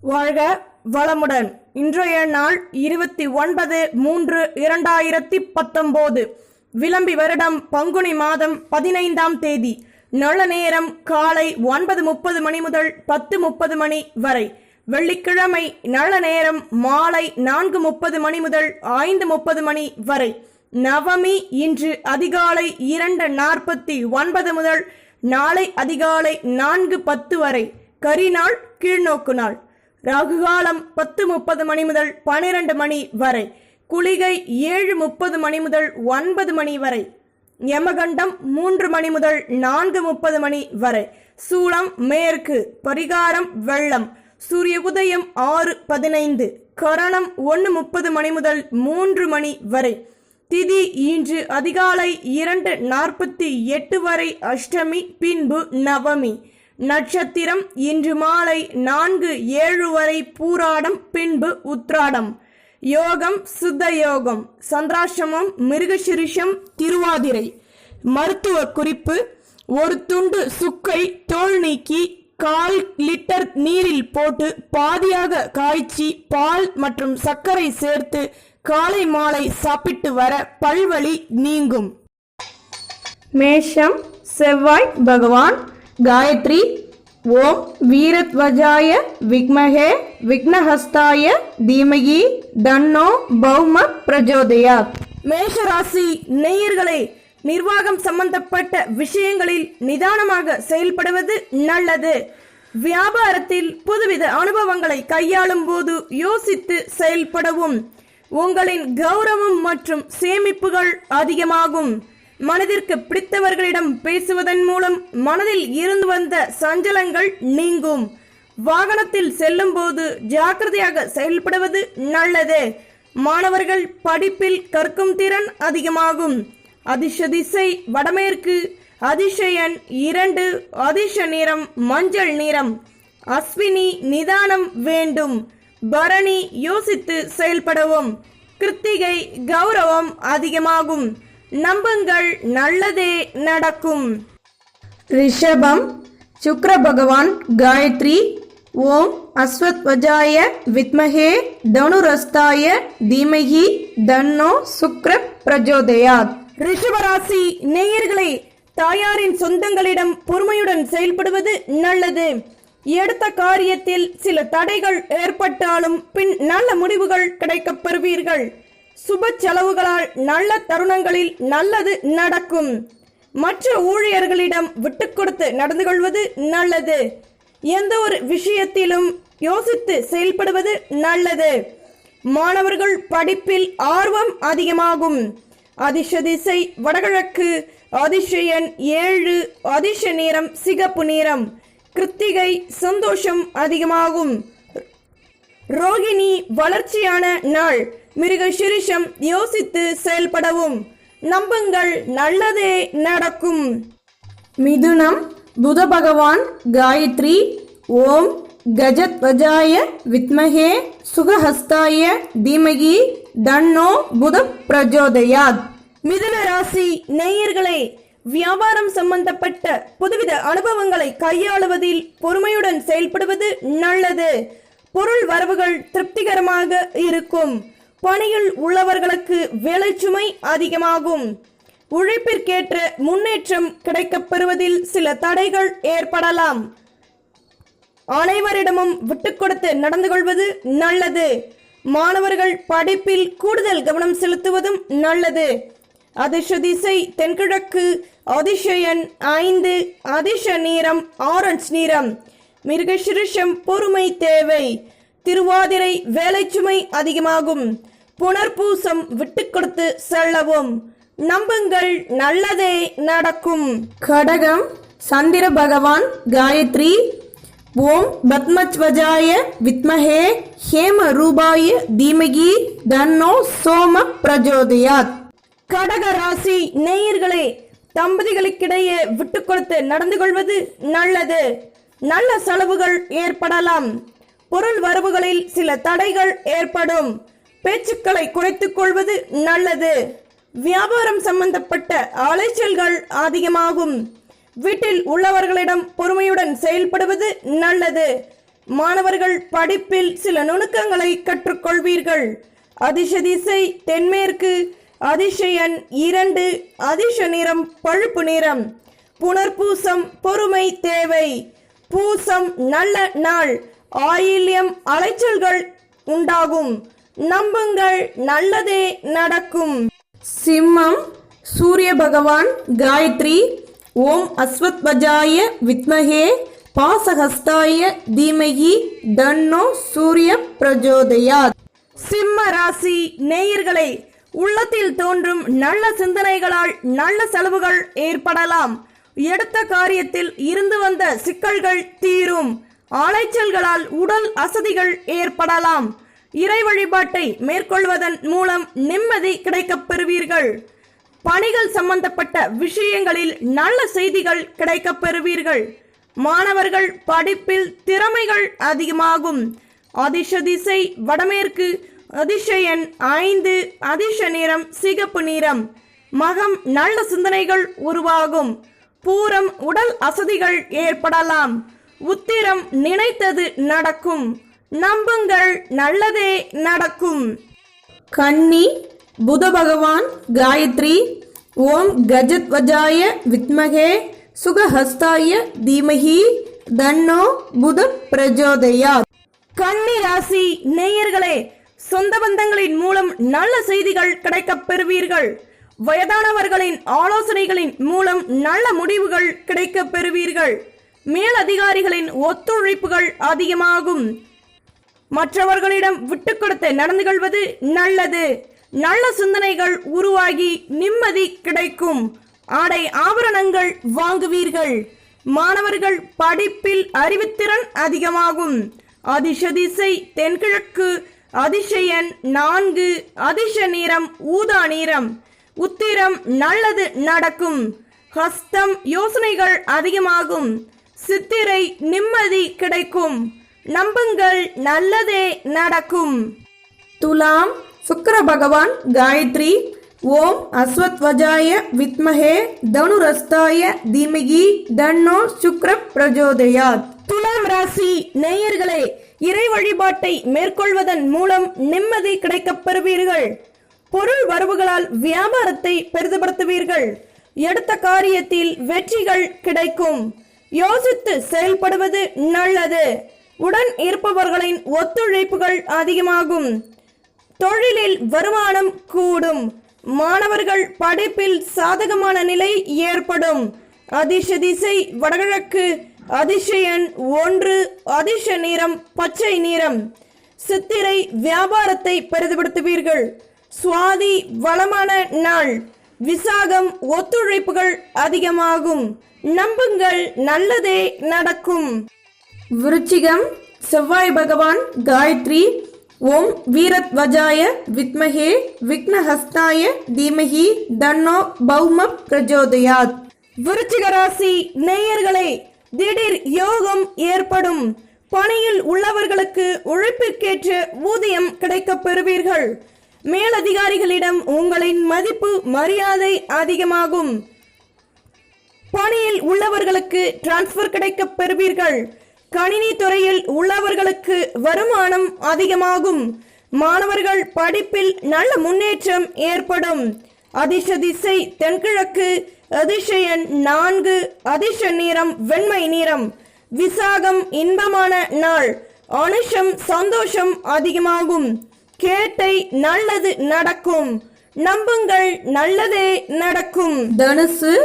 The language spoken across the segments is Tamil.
வாழ்க வளமுடன். இன்றைய நாள் இருபத்தி ஒன்பது மூன்று இரண்டாயிரத்தி பத்தொம்போது. விளம்பி வருடம் பங்குனி மாதம் பதினைந்தாம் தேதி. நல்ல நேரம் காலை ஒன்பது முப்பது மணி முதல் பத்து முப்பது மணி வரை. வெள்ளிக்கிழமை நல்ல நேரம் மாலை நான்கு முப்பது மணி முதல் ஐந்து முப்பது மணி வரை. நவமி இன்று அதிகாலை இரண்டு நாற்பத்தி ஒன்பது முதல் நாளை அதிகாலை நான்கு பத்து வரை. கரிநாள் கீழ்நோக்கு நாள். ராகுகாலம் பத்து முப்பது மணி முதல் பனிரெண்டு மணி வரை. குளிகை ஏழு முப்பது மணி முதல் ஒன்பது மணி வரை. யமகண்டம் மூன்று மணி முதல் நான்கு முப்பது மணி வரை. சூளம் மேற்கு பரிகாரம் வெள்ளம். சூரிய உதயம் ஆறு பதினைந்து. கரணம் ஒன்று முப்பது மணி முதல் மூன்று மணி வரை. திதி இன்று அதிகாலை இரண்டு நாற்பத்தி எட்டு வரை அஷ்டமி பின்பு நவமி. நட்சத்திரம் இன்று மாலை நான்கு ஏழு வரை பூராடம் பின்பு உத்ராடம். யோகம் சித்த யோகம். சந்திராசிரமம் மிருகசிரிஷம் திருவாதிரை. மருத்துவ குறிப்பு ஒரு துண்டு சுக்கை தோல் நீக்கி கால் லிட்டர் நீரில் போட்டு பாதியாக காய்ச்சி பால் மற்றும் சர்க்கரை சேர்த்து காலை மாலை சாப்பிட்டு வர பல்வழி நீங்கும். மேஷம் செவ்வாய் பகவான் காயத்ரி ஓம் வீரத்வஜாய விக்மகே விக்னஹஸ்தாய தீமகி தன்னோ பௌம பிரஜோதயா மேஷராசி நேயர்களே நிர்வாகம் சம்பந்தப்பட்ட விஷயங்களில் நிதானமாக செயல்படுவது நல்லது. வியாபாரத்தில் புதுவித அனுபவங்களை கையாளும் போது யோசித்து செயல்படவும். உங்களின் கௌரவம் மற்றும் சேமிப்புகள் அதிகமாகும். மனதிற்கு பிடித்தவர்களிடம் பேசுவதன் மூலம் மனதில் இருந்து வந்த சஞ்சலங்கள் நீங்கும். வாகனத்தில் செல்லும் போது ஜாக்கிரதையாக செயல்படுவது நல்லது. மாணவர்கள் படிப்பில் கற்கும் திறன் அதிகமாகும். அதிர்ஷ திசை வடமேற்கு அதிசயன் இரண்டு அதிர்ஷ நிறம் மஞ்சள் நிறம். அஸ்வினி நிதானம் வேண்டும். பரணி யோசித்து செயல்படவும். கிருத்திகை கௌரவம் அதிகமாகும். நம்புங்கள் நல்லதே நடக்கும். ரிஷபம் சுக்ர பகவான் காயத்ரி ஓம் அஸ்வத்வஜாய வித்மகே தனுரஸ்தாய தீமகி தன்னோ சுக்ர பிரஜோதயாத். ரிஷபராசி நேயர்களே தாயாரின் சொந்தங்களிடம் பொறுமையுடன் செயல்படுவது நல்லது. எடுத்த காரியத்தில் சில தடைகள் ஏற்பட்டாலும் பின் நல்ல முடிவுகள் கிடைக்கப் பெறுவீர்கள். சுப செலவுகளால் நல்ல தருணங்களில் நல்லது நடக்கும். மற்ற ஊழியர்களிடம் விட்டு கொடுத்து நடந்து கொள்வது நல்லது. எந்த ஒரு விஷயத்திலும் யோசித்து செயல்படுவது நல்லது. மாணவர்கள் படிப்பில் ஆர்வம் அதிகமாகும். அதிர்ஷ திசை வடகிழக்கு அதிசயன் ஏழு அதிர்ஷ நேரம் சிகப்பு நேரம் கிருத்திகை சந்தோஷம் அதிகமாகும். ரோகிணி வளர்ச்சியான நாள். மிருக சிரிஷம் யோசித்து செயல்படவும். நம்புங்கள் நல்லதே நடக்கும். மிதுனம் புத பகவான் காயத்ரி ஓம் கஜத்வஜாய வித்மகே சுகஹஸ்தாய தீமகி தன்னோ புத பிரஜோதயாத் மிதுன ராசி நேயர்களே வியாபாரம் சம்பந்தப்பட்ட புதுவித அனுபவங்களை கையாளுவதில் பொறுமையுடன் செயல்படுவது நல்லது. பொருள் வரவுகள் திருப்திகரமாக இருக்கும். பணியில் உள்ளவர்களுக்கு வேலைச்சுமை அதிகமாகும். உழைப்பிற்கேற்ற முன்னேற்றம் கிடைக்கப்பெறுவதில் சில தடைகள் ஏற்படலாம். அனைவரிடமும் விட்டு கொடுத்து நடந்து கொள்வது நல்லது. மாணவர்கள் படிப்பில் கூடுதல் கவனம் செலுத்துவதும் நல்லது. அதிர்ஷ திசை தென்கிழக்கு அதிசயன் ஐந்து அதிர்ஷ நீரம் ஆரஞ்சு நீரம் மிருகசிருஷம் பொறுமை தேவை. திருவாதிரை வேலைச்சுமை அதிகமாகும். புனர்பூசம் விட்டு கொடுத்து செல்லவும். நம்புங்கள் நல்லதே நடக்கும். கடகம் சந்திர பகவான் காயத்ரி. ஓம் பத்மத்வஜாய வித்மஹே ஹேம ரூபாய தீமகி தன்னோ சோம பிரஜோதயாத். கடக ராசி நேயர்களே தம்பதிகளுக்கிடையே விட்டு கொடுத்து நடந்து கொள்வது நல்லது. நல்ல செலவுகள் ஏற்படலாம். பொருள் வரவுகளில் சில தடைகள் ஏற்படும். பேச்சுக்களை குறைத்துக் கொள்வது நல்லது. வியாபாரம் சம்பந்தப்பட்ட அலைச்சல்கள் அதிகமாகும். வீட்டில் உள்ளவர்களிடம் பொறுமையுடன் செயல்படுவது நல்லது. மாணவர்கள் படிப்பில் சில நுணுக்கங்களை கற்றுக்கொள்வீர்கள். அதிர்ஷ திசை தென்மேற்கு அதிசயன் இரண்டு அதிர்ஷ நிறம் பழுப்பு நிறம். புனர்பூசம் பொறுமை தேவை. பூசம் நல்ல நாள். ஆயில்யம் அலைச்சல்கள் உண்டாகும். நம்புங்கள் நல்லதே நடக்கும். சிம்மம் சூரிய பகவான் காயத்ரி ஓம் அஸ்வத்வஜாய வித்மகே பாசஹஸ்தாய தீமகி தன்னோ சூரிய பிரஜோதயா சிம்ம ராசி நேயர்களை உள்ளத்தில் தோன்றும் நல்ல சிந்தனைகளால் நல்ல செலவுகள் ஏற்படலாம். எடுத்த காரியத்தில் இருந்து வந்த சிக்கல்கள் தீரும். ஆளைச்சல்களால் உடல் அசதிகள் ஏற்படலாம். இறை வழிபாட்டை மேற்கொள்வதன் மூலம் நிம்மதி கிடைக்கப் பெறுவீர்கள். பணிகள் சம்பந்தப்பட்ட விஷயங்களில் நல்ல செய்திகள் கிடைக்கப் பெறுவீர்கள். மாணவர்கள் படிப்பில் திறமைகள் அதிகமாகும். அதிர்ஷ திசை வடமேற்கு அதிசயன் ஐந்து அதிர்ஷ நிறம் சிகப்பு நிறம். மகம் நல்ல சிந்தனைகள் உருவாகும். பூரம் உடல் அசதிகள் ஏற்படலாம். உத்திரம் நினைத்தது நடக்கும். நம்புங்கள் நல்லதே நடக்கும். கன்னி புத பகவான் காயத்ரி ஓம் கஜத்வஜாய வித்மகே சுகஹஸ்தாய தீமகி தன்னோ புத பிரஜோதயா கன்னி ராசி நேயர்களே சொந்த பந்தங்களின் மூலம் நல்ல செய்திகள் கிடைக்கப் பெறுவீர்கள். வயதானவர்களின் ஆலோசனைகளின் மூலம் நல்ல முடிவுகள் கிடைக்கப் பெறுவீர்கள். மேலதிகாரிகளின் ஒத்துழைப்புகள் அதிகமாகும். மற்றவர்களிடம் விட்டு கொடுத்து நடந்து கொள்வது நல்லது. நல்ல சிந்தனைகள் உருவாகி நிம்மதி கிடைக்கும். ஆடை ஆபரணங்கள் வாங்குவீர்கள். மாணவர்கள் படிப்பில் அறிவுத்திறன் அதிகமாகும். அதிசதிசை தென்கிழக்கு அதிசயன் நான்கு அதிர்ஷ நிறம் ஊதா நிறம். உத்திரம் நல்லது நடக்கும். ஹஸ்தம் யோசனைகள் அதிகமாகும். சித்திரை நிம்மதி கிடைக்கும். நம்புங்கள் நல்லதே நடக்கும். துலாம் சுக்கர பகவான் காயத்ரி ஓம் அஸ்வத்வஜாய வித்மஹே தனுரஸ்தாய தீமகி தன்னோ சுக்ர பிரஜோதயாத். துலாம் ராசி நேயர்களே இறை வழிபாட்டை மேற்கொள்வதன் மூலம் நிம்மதி கிடைக்கப் பெறுவீர்கள். பொருள் வரவுகளால் வியாபாரத்தை பெரிதுபடுத்துவீர்கள். எடுத்த காரியத்தில் வெற்றிகள் கிடைக்கும். யோசித்து செயல்படுவது நல்லது. உடன் இருப்பவர்களின் ஒத்துழைப்புகள் அதிகமாகும். தொழிலில் வருமானம் கூடும். மாணவர்கள் படிப்பில் சாதகமான நிலை ஏற்படும். அதிர்ஷ திசை வடகிழக்கு அதிசயன் ஒன்று அதிர்ஷ நிறம் பச்சை நிறம். சித்திரை வியாபாரத்தை பெரிதுபடுத்துவீர்கள். சுவாதி வளமான நாள். விசாகம் ஒத்துழைப்புகள் அதிகமாகும். நம்புங்கள் நல்லதே நடக்கும். விருச்சிகம் செவ்வாய் பகவான் காயத்ரி ஓம் வீரத்வஜாய வித்மகே விக்னஹஸ்தாய தீமகி தன்னோ பௌம பிரஜோதயாத். விருச்சிக ராசி நேயர்களே திடீர் யோகம் ஏற்படும். பணியில் உள்ளவர்களுக்கு உழைப்பிற்கேற்ற ஊதியம் கிடைக்கப் பெறுவீர்கள். மேலதிகாரிகளிடம் உங்களின் மதிப்பு மரியாதை அதிகமாகும். பணியில் உள்ளவர்களுக்கு டிரான்ஸ்பர் கிடைக்கப் பெறுவீர்கள். கணினி துறையில் உள்ளவர்களுக்கு வருமானம் அதிகமாகும். மாணவர்கள் படிப்பில் நல்ல முன்னேற்றம் ஏற்படும். அதிர்ஷ திசை தென்கிழக்கு அதிசயன் நான்கு அதிர்ஷ நிறம் வெண்மை நிறம். விசாகம் இன்பமான நாள் அனுஷம் சந்தோஷம் அதிகமாகும். கேட்டை நல்லது நடக்கும். நம்புங்கள் நல்லதே நடக்கும். தனுசு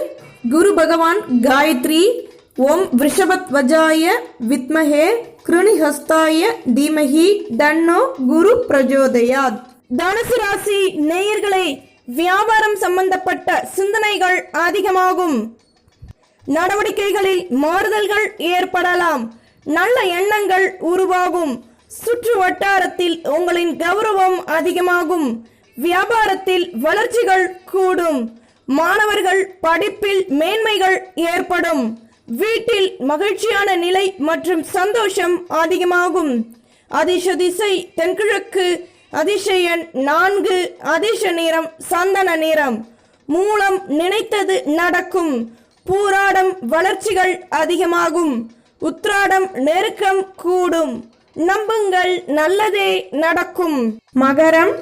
குரு பகவான் காயத்ரி ஓம் விஷபத்வஜாய வித்மஹே கிருணிஹஸ்தாய தீமஹி தன்னோ குரு பிரஜோதயாத். தனுசு ராசி நேயர்களே வியாபாரம் சம்பந்தப்பட்ட சிந்தனைகள் அதிகமாகும். நடவடிக்கைகளில் மாறுதல்கள் ஏற்படலாம். நல்ல எண்ணங்கள் உருவாகும். சுற்று வட்டாரத்தில் உங்களின் கௌரவம் அதிகமாகும். வியாபாரத்தில் வளர்ச்சிகள் கூடும். மாணவர்கள் படிப்பில் மேன்மைகள் ஏற்படும். வீட்டில் மகிழ்ச்சியான நிலை மற்றும் சந்தோஷம் அதிகமாகும். அதிர்ஷ திசை தென்கிழக்கு அதிசயன் நான்கு அதிர்ஷ நிறம் சந்தன நிறம். மூலம் நினைத்தது நடக்கும். பூராடம் வளர்ச்சிகள் அதிகமாகும். உத்ராடம் நெருக்கம் கூடும். நம்புங்கள் நல்லதே நடக்கும். மகரம்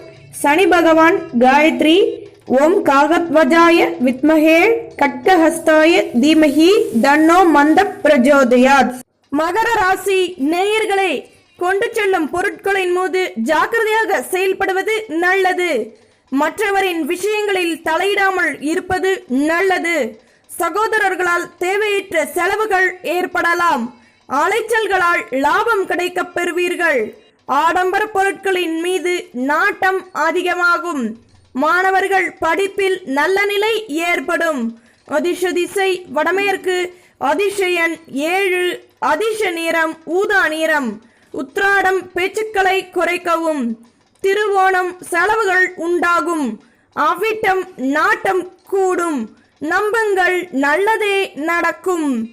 சனி பகவான் காயத்ரி ஓம் காகத்வஜாய வித்மகே கட்கஹஸ்தாய தீமஹி தன்னோ மந்த பிரஜோதயாத். மகர ராசி நேயர்களே கொண்டு செல்லும் பொருட்களின் மீது ஜாக்கிரதையாக செயல்படுவது நல்லது. மற்றவரின் விஷயங்களில் தலையிடாமல் இருப்பது நல்லது. சகோதரர்களால் தேவையற்ற செலவுகள் ஏற்படலாம். அலைச்சல்களால் லாபம் கிடைக்கப் பெறுவீர்கள். ஆடம்பர பொருட்களின் மீது நாட்டம் அதிகமாகும். மாணவர்கள் படிப்பில் நல்ல நிலை ஏற்படும். அதிர்ஷ திசை வடமேற்கு. அதிசயன் ஏழு. அதிர்ஷ நிறம் ஊதா நிறம். உத்ராடம் பேச்சுக்களை குறைக்கவும். திருவோணம் செலவுகள் உண்டாகும். அவ்விட்டம் நாட்டம் கூடும். நம்பங்கள் நல்லதே நடக்கும்.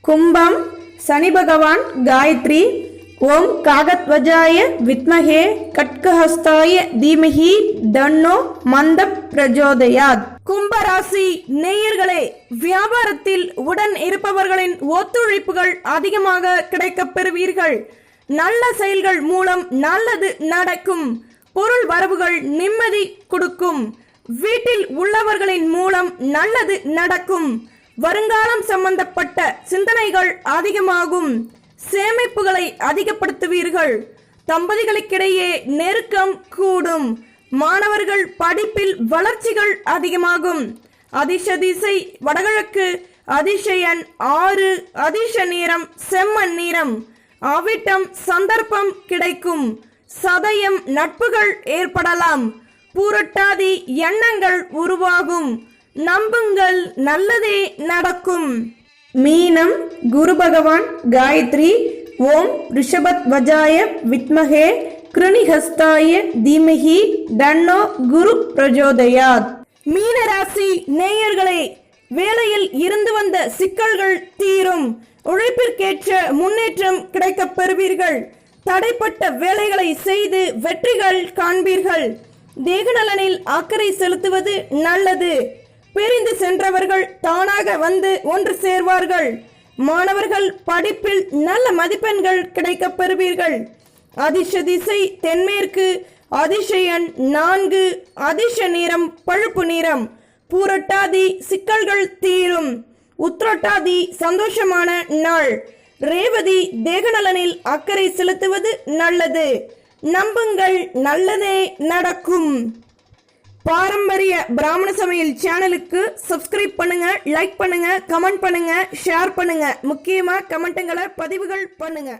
கும்பம் சனி பகவான் காயத்ரி ஓம் காகத்வஜாய வித்மஹே கட்கஹஸ்தாய தீமஹி தன்னோ மந்த பிரஜோதயாத். கும்பராசி நேயர்களே வியாபாரத்தில் உடன் இருப்பவர்களின் ஒத்துழைப்புகள் அதிகமாக கிடைக்கப் பெறுவீர்கள். நல்ல செயல்கள் மூலம் நல்லது நடக்கும். பொருள் வரவுகள் நிம்மதி கொடுக்கும். வீட்டில் உள்ளவர்களின் மூலம் நல்லது நடக்கும். வருங்காலம் சம்பந்தப்பட்ட சிந்தனைகள் அதிகமாகும். சேமிப்புகளை அதிகப்படுத்துவீர்கள். தம்பதிகளுக்கிடையே நெருக்கம் கூடும். மாணவர்கள் படிப்பில் வளர்ச்சிகள் அதிகமாகும். அதிர்ஷ திசை வடகிழக்கு அதிசயன் ஆறு அதிர்ஷ நீரம் செம்மண் நீரம் அவிட்டம் சந்தர்ப்பம் கிடைக்கும். சதயம் நட்புகள் ஏற்படலாம். பூரட்டாதி எண்ணங்கள் உருவாகும். நம்புங்கள் நல்லதே நடக்கும். மீனம் குரு பகவான் காயத்ரி ஓம் ரிஷபத் வஜாய வித்மகே கிருணிஹஸ்தாய தீமகி தன்னோ குரு பிரஜோதயாத். மீனராசி நேயர்களே வேலையில் இருந்து வந்த சிக்கல்கள் தீரும். உழைப்பிற்கேற்ற முன்னேற்றம் கிடைக்கப் பெறுவீர்கள். தடைப்பட்ட வேலைகளை செய்து வெற்றிகள் காண்பீர்கள். தேகநலனில் அக்கறை செலுத்துவது நல்லது. பிரிந்து சென்றவர்கள் தானாக வந்து ஒன்று சேர்வார்கள். மாணவர்கள் படிப்பில் நல்ல மதிப்பெண்கள் கிடைக்கப் பெறுவீர்கள். அதிர்ஷ திசை தென்மேற்கு அதிசயன் நான்கு அதிர்ஷ நிறம் பழுப்பு நிறம். பூரட்டாதி சிக்கல்கள் தீரும். உத்ரட்டாதி சந்தோஷமான நாள். ரேவதி தேகநலனில் அக்கறை செலுத்துவது நல்லது. நம்புங்கள் நல்லதே நடக்கும். பாரம்பரிய பிராமண சமையல் சேனலுக்கு சப்ஸ்கிரைப் பண்ணுங்க லைக் பண்ணுங்க கமெண்ட் பண்ணுங்க ஷேர் பண்ணுங்க. முக்கியமா கமெண்ட்டுங்களை பதிவுகள் பண்ணுங்க.